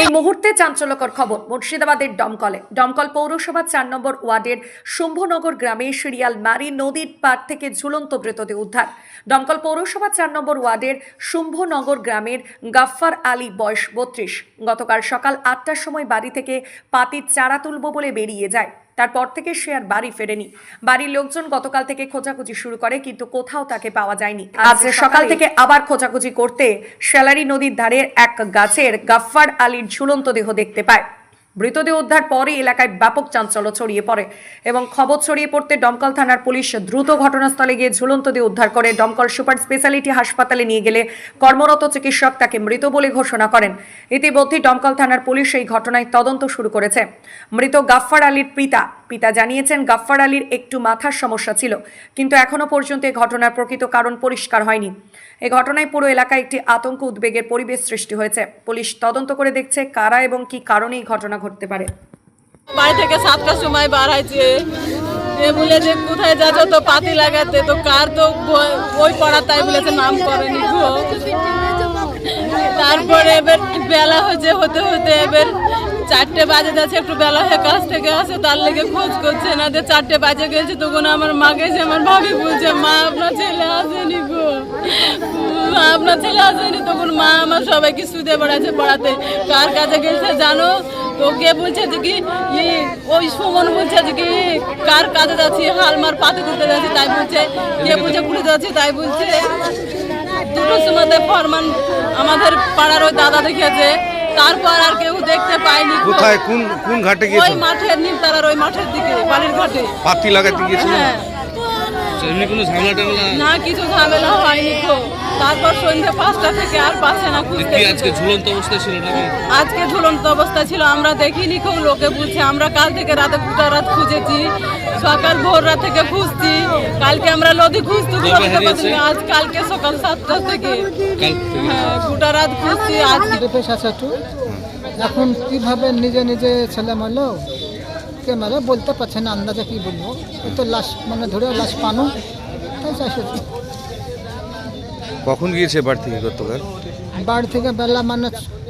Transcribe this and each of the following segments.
এই মুহূর্তে চাঞ্চল্যকর খবর, মুর্শিদাবাদের দমকলে। দমকল পৌরসভা চার নম্বর ওয়ার্ডের শুম্ভনগর গ্রামে সিরিয়াল মারি নদীর পার থেকে ঝুলন্ত মৃতদেহ উদ্ধার। দমকল পৌরসভা চার নম্বর ওয়ার্ডের শুম্ভনগর গ্রামের গাফফার আলী বয়স বত্রিশ। গতকাল সকাল আটটার সময় বাড়ি থেকে পাতির চারা তুলব বলে বেরিয়ে যায়। তারপর থেকে সে আর বাড়ি ফেরেনি। বাড়ির লোকজন গতকাল থেকে খোঁজাখুঁজি শুরু করে কিন্তু কোথাও তাকে পাওয়া যায়নি। আজ সকাল থেকে আবার খোঁজাখুঁজি করতে শ্যালারি নদীর ধারে এক গাছের গাফফার আলীর ঝুলন্ত দেহ দেখতে পায়। মৃতদেহ উদ্ধার পরে এলাকায় ব্যাপক চাঞ্চল্য ছড়িয়ে পড়ে এবং খবর ছড়িয়ে পড়তে দমকল থানার পুলিশ দ্রুত ঘটনাস্থলে গিয়ে ঝুলন্ত দেহ উদ্ধার করে দমকল সুপার স্পেশালিটি হাসপাতালে নিয়ে গেলে কর্মরত চিকিৎসক তাকে মৃত বলে ঘোষণা করেন। ইতিমধ্যে দমকল থানার পুলিশ এই ঘটনায় তদন্ত শুরু করেছে। মৃত গাফফার আলীর পিতা পিতা জানিয়েছেন, গাফফার আলীর একটু মাথার সমস্যা ছিল, কিন্তু এখনও পর্যন্ত এ ঘটনার প্রকৃত কারণ পরিষ্কার হয়নি। এ ঘটনায় পুরো এলাকায় একটি আতঙ্ক, উদ্বেগের পরিবেশ সৃষ্টি হয়েছে। পুলিশ তদন্ত করে দেখছে কারা এবং কি কারণে এই ঘটনা ঘটতে পারে। বাড়ি থেকে সাতটার সময় বার হয়েছে। বলে যে, কোথায় যাচ্ছ? তো পাতি লাগাতে। তো কার তো ব- ওই পড়া তাই বলেছে, নাম করেনি তারপরে এবার বেলা হয়েছে, হতে হতে এবার চারটে বাজে যাচ্ছে, একটু বেলা হয়ে কাজ থেকে আসে, তার লেগে খোঁজ করছে না যে চারটে বাজে গেছে, তখন আমার মা গেছে, আমার ভাবি বলছে, মা, আপনার ছেলে আসেনি গো। মা, আপনার ছেলে আসেনি। তখন মা আমার সবাইকে শুধে বেড়াচ্ছে পড়াতে, কার কাছে গেছে জানো? তো কে বলছে যে কি ওই সুমন বলছে যে কি, কার কাজে যাচ্ছি হালমার পাতে করতে যাচ্ছি। তাই বলছে, কে বলছে পুলিশ যাচ্ছি? তাই বলছে দুটোর সময় ফরমান আমাদের পাড়ার ওই দাদা দেখেছে তারপর আর কেউ দেখতে পায়নি। কোথায়? কোন কোন ঘাটে ওই মাঠের নিমতারার ওই মাঠের দিকে বালির ঘাটে। পাতি লাগাতে গিয়েছিল? হ্যাঁ। এমনি কোনো ঝামেলা টামেলা? না কিছু ঝামেলা হয়নি তো। তারপর সন্ধ্যে পাঁচটা থেকে আর পাচ্ছে না খুঁজতে আজকে ঝুলন্ত অবস্থায় ছিল নাকি? আজকে ঝুলন্ত অবস্থা ছিল আমরা দেখিনি খুব লোকে বলছে আমরা কাল থেকে রাতে গোটা রাত খুঁজেছি সকাল ভোর রাত থেকে খুঁজছি কালকে আমরা নদী খুঁজতে। আজ কালকে সকাল সাতটা থেকে। হ্যাঁ গোটা রাত খুঁজছি আজ একটু। এখন কীভাবে নিজে নিজে ছেলে মারলো কে মারে বলতে পারছে না আন্দাজে কি বলব ও তো লাশ মানে ধরে লাশ পানো তাই চাইছে কখন গিয়েছে বাড়ি থেকে গতকাল বাড়ি থেকে বেলা মানে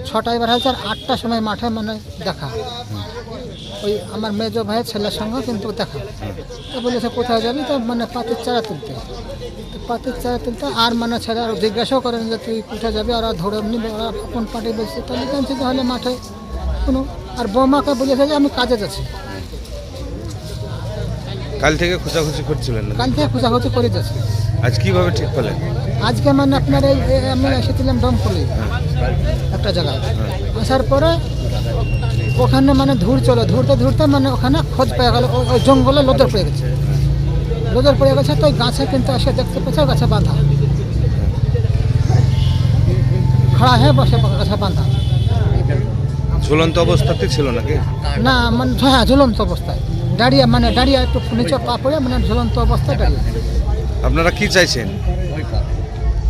ছটায় বার হয়েছে আর আটটার সময় মাঠে মানে দেখা ওই আমার মেজো ভাইয়ের ছেলের সঙ্গে কিন্তু দেখা তো বলেছে কোথায় যাবি তো মানে পাতির চারা তুলতে তো পাতির চারা তুলতে আর মানে ছেলে আর জিজ্ঞাসাও করেন যে তুই কোথায় যাবি আর ওরা ধরে নিবে ওরা আপন পার্টি বলছে তাহলে তাহলে মাঠে কোনো আর বৌমাকে বলেছে যে আমি কাজে যাচ্ছি কাল থেকে খোঁজাখুঁজি করছিলেন না? কাল থেকে খোঁজাখুঁজি করে যাচ্ছি। আজ কীভাবে ঠিক পেলেন আজকে মানে আপনার এই আমি এসেছিলাম ডমকলে একটা জায়গায়। আসার পরে ওখানে মানে ধূর চলো ধুরতে ধুরতে মানে ওখানে খোঁজ পেয়ে গেল ওই- ওই জঙ্গলে লোদর পড়ে গেছে। লোদর পড়ে গেছে তো ওই গাছে কিন্তু এসে দেখতে পেয়েছে গাছে বাঁধা। খড়া হয়ে বসে গাছে বাঁধা। ঝুলন্ত অবস্থাতে ছিল নাকি? না মানে হ্যাঁ ঝুলন্ত অবস্থায়। দাঁড়িয়ে মানে দাঁড়িয়ে একটু নিচে পা পড়ে মানে ঝুলন্ত অবস্থায় দাঁড়িয়ে আপনারা কি চাইছেন?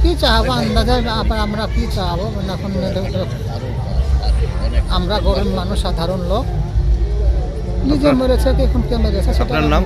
কি চাহাবো? আন্দাজে আবার আমরা কি চাহাবো? মানে এখন আমরা গরিব মানুষ সাধারণ লোক। নিজে মেরেছে কি এখন কে মেরেছে আপনার নাম?